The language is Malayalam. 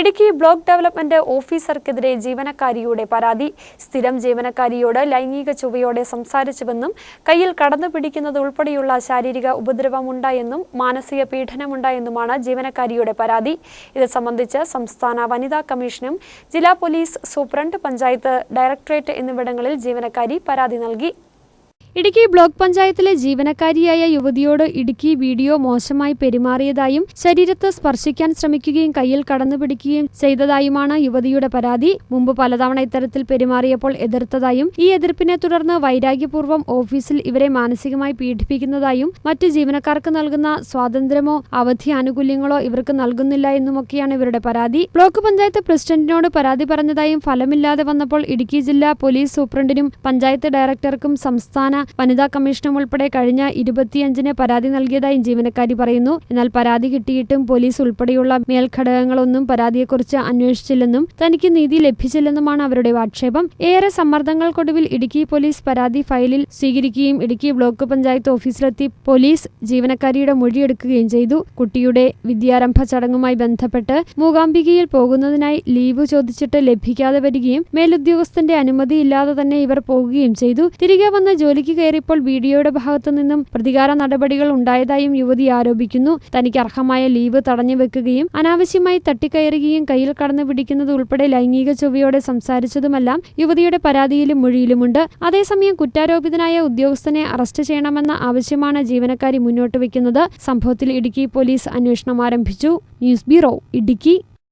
ഇടുക്കി ബ്ലോക്ക് ഡെവലപ്മെന്റ് ഓഫീസർക്കെതിരെ ജീവനക്കാരിയുടെ പരാതി. സ്ഥിരം ജീവനക്കാരിയോട് ലൈംഗിക ചൊവ്വയോടെ സംസാരിച്ചുവെന്നും കയ്യിൽ കടന്നു പിടിക്കുന്നത് ഉൾപ്പെടെയുള്ള ശാരീരിക ഉപദ്രവമുണ്ടായെന്നും മാനസിക പീഡനമുണ്ടായെന്നുമാണ് ജീവനക്കാരിയുടെ പരാതി. ഇത് സംബന്ധിച്ച് സംസ്ഥാന വനിതാ കമ്മീഷനും ജില്ലാ പോലീസ് സൂപ്രണ്ട് പഞ്ചായത്ത് ഡയറക്ടറേറ്റ് എന്നിവിടങ്ങളിൽ ജീവനക്കാരി പരാതി നൽകി. ഇടുക്കി ബ്ലോക്ക് പഞ്ചായത്തിലെ ജീവനക്കാരിയായ യുവതിയോട് ഇടുക്കി വീഡിയോ മോശമായി പെരുമാറിയതായും ശരീരത്ത് സ്പർശിക്കാൻ ശ്രമിക്കുകയും കയ്യിൽ കടന്നുപിടിക്കുകയും ചെയ്തതായുമാണ് യുവതിയുടെ പരാതി. മുമ്പ് പലതവണ ഇത്തരത്തിൽ പെരുമാറിയപ്പോൾ എതിർത്തതായും ഈ എതിർപ്പിനെ തുടർന്ന് വൈരാഗ്യപൂർവം ഓഫീസിൽ ഇവരെ മാനസികമായി പീഡിപ്പിക്കുന്നതായും മറ്റ് ജീവനക്കാർക്ക് നൽകുന്ന സ്വാതന്ത്ര്യമോ അവധി ആനുകൂല്യങ്ങളോ ഇവർക്ക് നൽകുന്നില്ല എന്നുമൊക്കെയാണ് ഇവരുടെ പരാതി. ബ്ലോക്ക് പഞ്ചായത്ത് പ്രസിഡന്റിനോട് പരാതി പറഞ്ഞതായും ഫലമില്ലാതെ വന്നപ്പോൾ ഇടുക്കി ജില്ലാ പോലീസ് സൂപ്രണ്ടിനും പഞ്ചായത്ത് ഡയറക്ടർക്കും സംസ്ഥാന വനിതാ കമ്മീഷനും ഉൾപ്പെടെ കഴിഞ്ഞ ഇരുപത്തിയഞ്ചിന് പരാതി നൽകിയതായും ജീവനക്കാരി പറയുന്നു. എന്നാൽ പരാതി കിട്ടിയിട്ടും പോലീസ് ഉൾപ്പെടെയുള്ള മേൽഘടകങ്ങളൊന്നും പരാതിയെക്കുറിച്ച് അന്വേഷിച്ചില്ലെന്നും തനിക്ക് നീതി ലഭിച്ചില്ലെന്നുമാണ് അവരുടെ ആക്ഷേപം. ഏറെ സമ്മർദ്ദങ്ങൾക്കൊടുവിൽ ഇടുക്കി പോലീസ് പരാതി ഫയലിൽ സ്വീകരിക്കുകയും ഇടുക്കി ബ്ലോക്ക് പഞ്ചായത്ത് ഓഫീസിലെത്തി പോലീസ് ജീവനക്കാരിയുടെ മൊഴിയെടുക്കുകയും ചെയ്തു. കുട്ടിയുടെ വിദ്യാരംഭ ചടങ്ങുമായി ബന്ധപ്പെട്ട് മൂകാംബികയിൽ പോകുന്നതിനായി ലീവ് ചോദിച്ചിട്ട് ലഭിക്കാതെ വരികയും മേലുദ്യോഗസ്ഥന്റെ അനുമതിയില്ലാതെ തന്നെ ഇവർ പോകുകയും ചെയ്തു. തിരികെ വന്ന ജോലിക്ക് കയറിയപ്പോൾ വീഡിയോയുടെ ഭാഗത്തു നിന്നും പ്രതികാര നടപടികൾ ഉണ്ടായതായും യുവതി ആരോപിക്കുന്നു. തനിക്ക് അർഹമായ ലീവ് തടഞ്ഞു വെക്കുകയും അനാവശ്യമായി തട്ടിക്കയറുകയും കയ്യിൽ കടന്നു പിടിക്കുന്നത് ഉൾപ്പെടെ ലൈംഗിക ചൊവ്വയോടെ സംസാരിച്ചതുമെല്ലാം യുവതിയുടെ പരാതിയിലും മൊഴിയിലുമുണ്ട്. അതേസമയം കുറ്റാരോപിതനായ ഉദ്യോഗസ്ഥനെ അറസ്റ്റ് ചെയ്യണമെന്ന ആവശ്യമാണ് ജീവനക്കാരി മുന്നോട്ട് വയ്ക്കുന്നത്. സംഭവത്തിൽ ഇടുക്കി പോലീസ് അന്വേഷണം ആരംഭിച്ചു. News bureau Idukki.